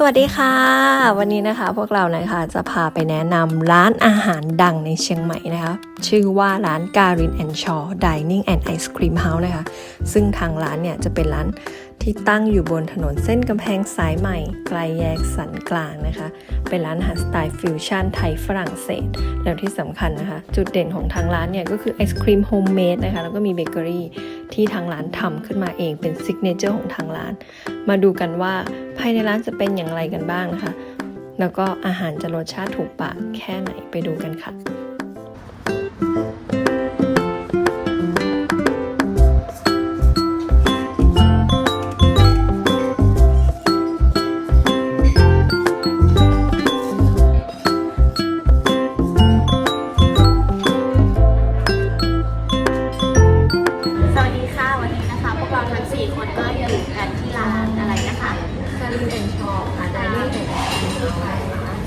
สวัสดีค่ะ วันนี้นะคะพวกเรานะคะจะพาไปแนะนำร้านอาหารดังในเชียงใหม่นะคะ ชื่อว่าร้านการินแอนชอ Dining and Ice Cream House นะคะ ซึ่งทางร้านเนี่ยจะเป็นร้าน ที่ตั้งอยู่บนถนนเส้นกำแพงสายใหม่ไกลแยกสันกลางนะคะ เป็นร้านอาหารสไตล์ฟิวชั่นไทยฝรั่งเศส แล้วที่สำคัญนะคะ จุดเด่นของทางร้านเนี่ยก็คือไอศครีมโฮมเมดนะคะ แล้วก็มีเบเกอรี่ที่ทางร้านทำขึ้นมาเองเป็นซิกเนเจอร์ของทางร้าน มาดูกันว่าภายในร้านจะเป็นอย่างไรกันบ้างนะคะ แล้วก็อาหารจะรสชาติถูกปากแค่ไหนไปดูกันค่ะ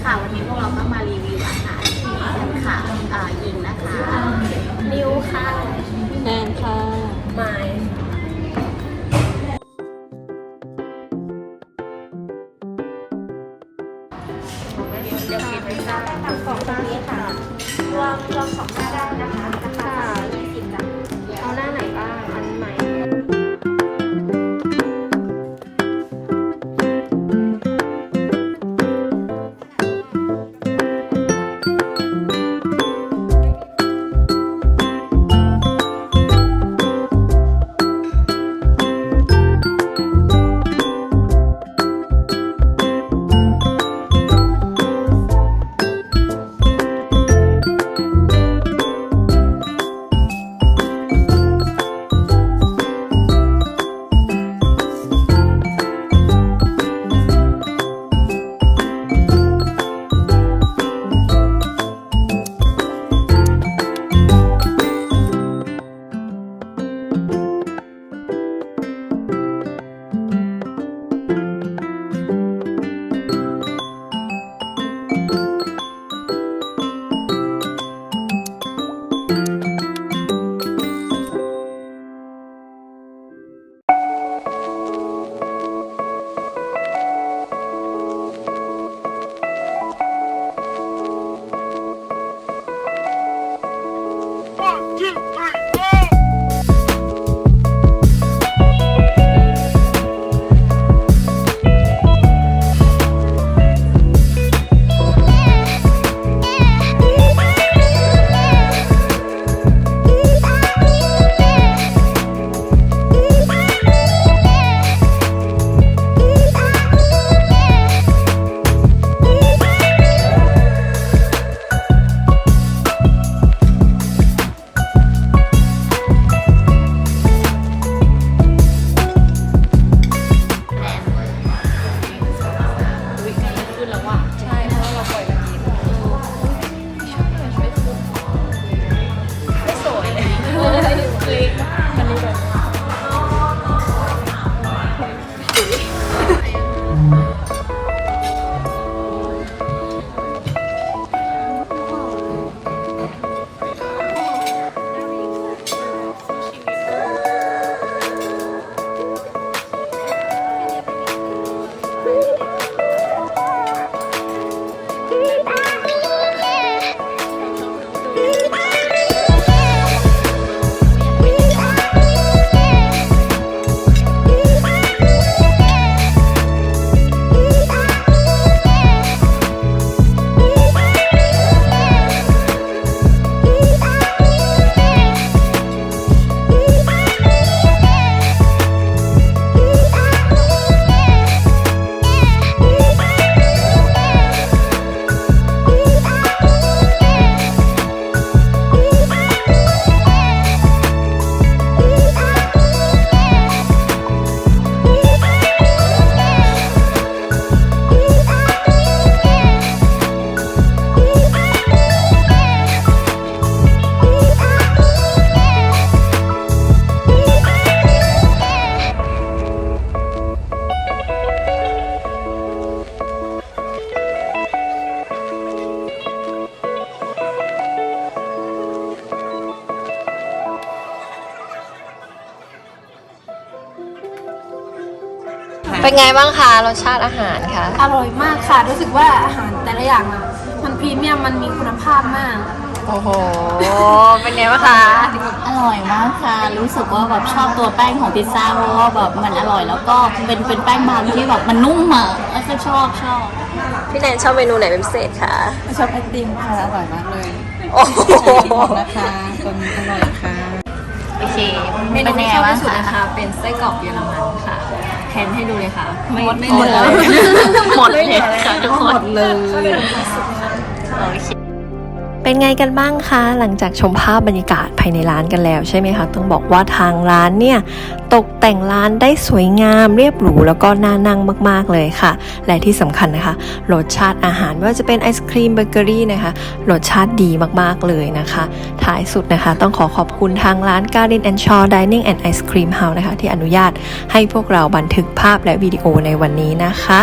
ค่ะวันนี้พวกเราก็มารีวิวอาหารที่นี่กันค่ะอ่ายิงนะคะนิวค่ะแนนค่ะไมเดี๋ยวกินพิซซ่าทำของตรงนี้ค่ะรวมรวมของหน้าได้นะคะ เป็นไงบ้างคะรสชาติอาหารคะอร่อยมากค่ะ รู้สึกว่าอาหารแต่ละอย่างอะมันพรีเมียมมันมีคุณภาพมาก โอ้โห เป็นไงบ้างคะ อร่อยมากค่ะ รู้สึกว่าแบบชอบตัวแป้งของพิซซ่าเพราะว่าแบบมันอร่อยแล้วก็เป็นเป็นแป้งบางที่แบบมันนุ่มอะแล้วก็ชอบชอบพี่แนนชอบเมนูไหนเป็นพิเศษคะชอบไอติมค่ะอร่อยมากเลยโอ้โหนะคะตัวนี้อร่อยค่ะโอเคเมนูเป็นที่ยังชไงอบบ้างที่สุดคะนะคะเป็นไส้กรอกเยอรมันค่ะ แทนให้ดูเลยค่ะ ไม่ไม่หมดเหลืเลอยหมดเลยค่ะทุกคนหมดเลยโอเค เป็นไงกันบ้างคะหลังจากชมภาพบรรยากาศภายในร้านกันแล้วใช่ไหมคะต้องบอกว่าทางร้านเนี่ยตกแต่งร้านได้สวยงามเรียบหรูแล้วก็น่านั่งมากๆเลยค่ะ และที่สำคัญนะคะรสชาติอาหารว่าจะเป็นไอศครีมเบเกอรี่นะคะรสชาติดีมากๆเลยนะคะ ท้ายสุดนะคะ ต้องขอขอบคุณทางร้าน Garden and Shaw Dining and Ice Cream House นะคะที่อนุญาตให้พวกเราบันทึกภาพและวิดีโอในวันนี้นะคะ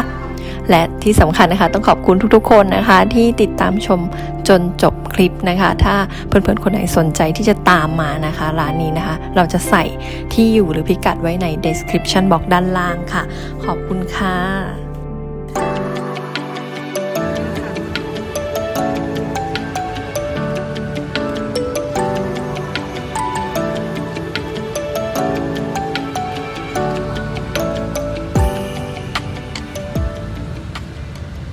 และที่สำคัญนะคะ ต้องขอบคุณทุกๆ คนนะคะ ที่ติดตามชมจนจบคลิปนะคะ ถ้าเพื่อนๆ คนไหนสนใจที่จะตามมานะคะ ร้านนี้นะคะ เราจะใส่ที่อยู่หรือพิกัดไว้ใน description box ด้านล่างค่ะ ขอบคุณค่ะ